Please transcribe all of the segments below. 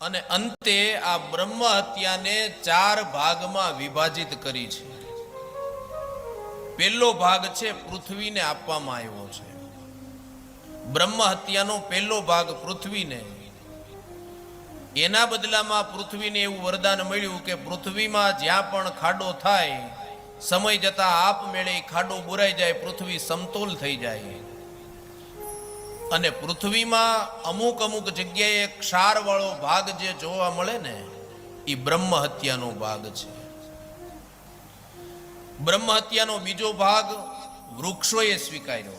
અને અંતે આ બ્રહ્મ હત્યાને ચાર ભાગમાં વિભાજિત કરી છે. પહેલો ભાગ છે પૃથ્વીને આપવામાં આવ્યો છે. બ્રહ્મ હત્યાનો પહેલો ભાગ પૃથ્વીને. એના બદલામાં પૃથ્વીને એવું વરદાન મળ્યું કે પૃથ્વીમાં જ્યાં પણ ખાડો થાય, સમય જતા આપમેળે મેળે ખાડો બુરાઈ જાય, પૃથ્વી સમતોલ થઈ જાય. અને પૃથ્વીમાં અમુક અમુક જગ્યાએ ક્ષારવાળો ભાગ જે જોવા મળે ને, એ બ્રહ્મ હત્યાનો ભાગ છે. બ્રહ્મ હત્યાનો બીજો ભાગ વૃક્ષોએ સ્વીકાર્યો.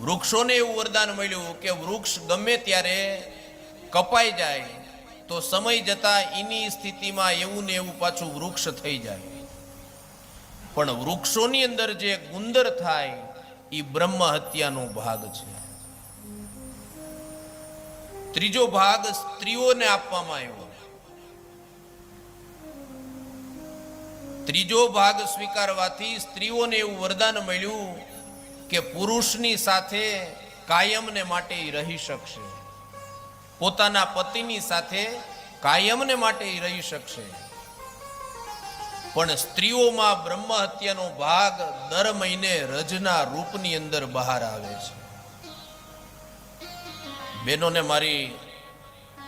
વૃક્ષોને એવું વરદાન મળ્યું કે વૃક્ષ ગમે ત્યારે કપાઈ જાય, તો સમય જતા એની સ્થિતિમાં એવું ને એવું પાછું વૃક્ષ થઈ જાય. પણ વૃક્ષોની અંદર જે ગુંદર થાય એ બ્રહ્મ હત્યાનો ભાગ છે. ત્રીજો ભાગ સ્ત્રીઓને આપવામાં આવ્યો. ત્રીજો ભાગ સ્વીકારવાથી સ્ત્રીઓને એવું વરદાન મળ્યું કે પુરુષની સાથે કાયમને માટે રહી શકશે. પોતાના પતિની સાથે કાયમને માટે રહી શકશે. પણ સ્ત્રીઓમાં બ્રહ્મ હત્યાનો ભાગ દર મહિને રજના રૂપની અંદર બહાર આવે છે. બહેનોને મારી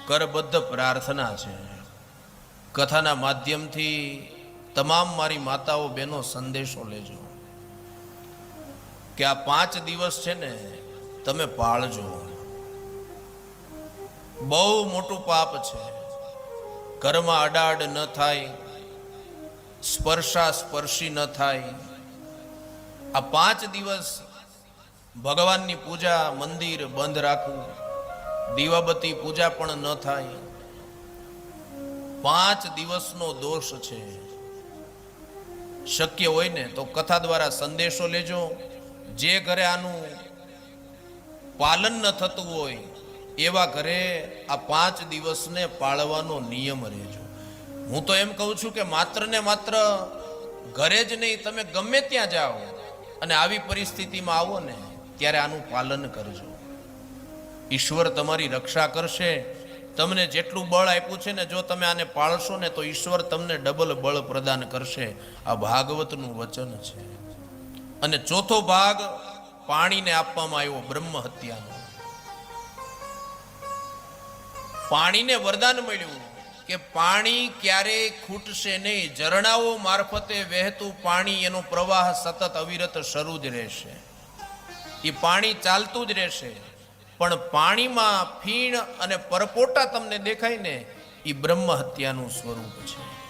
કરબદ્ધ પ્રાર્થના છે. કથાના માધ્યમથી તમામ મારી માતાઓ બહેનો સંદેશો લેજો. કે આ પાંચ દિવસ છે ને તમે પાળજો. બહુ મોટું પાપ છે. કર્મ અડાડ ન થાય. સ્પર્શા સ્પર્શી ન થાય. આ પાંચ દિવસ ભગવાનની પૂજા, મંદિર બંધ રાખવું, દીવાબત્તી પૂજા પણ ન થાય. પાંચ દિવસનો દોષ છે. શક્ય હોય ને તો કથા દ્વારા સંદેશો લેજો. જે ઘરે આનું પાલન ન થતું હોય, એવા ઘરે આ પાંચ દિવસને પાળવાનો નિયમ રહેજો. હું તો એમ કહું છું કે માત્ર ને માત્ર ઘરે જ નહીં, તમે ગમે ત્યાં જાઓ અને આવી પરિસ્થિતિમાં આવો ને, ત્યારે આનું પાલન કરજો. ઈશ્વર તમારી રક્ષા કરશે. તમને જેટલું બળ આપ્યું છે ને, જો તમે આને પાળશો ને, તો ઈશ્વર તમને ડબલ બળ પ્રદાન કરશે. આ ભાગવતનું વચન છે. અને ચોથો ભાગ, પાણીને આપવામાં આવ્યો બ્રહ્મ હત્યાનો. પાણીને વરદાન મળ્યું. કે પાણી ક્યારેય ખૂટશે નહીં. ઝરણાઓ મારફતે વહેતું પાણી એનો પ્રવાહ સતત અવિરત શરૂ જ રહેશે. એ પાણી ચાલતું જ રહેશે. પણ પાણીમાં ફીણ અને પરપોટા તમને દેખાય ને, એ બ્રહ્મ હત્યાનું સ્વરૂપ છે.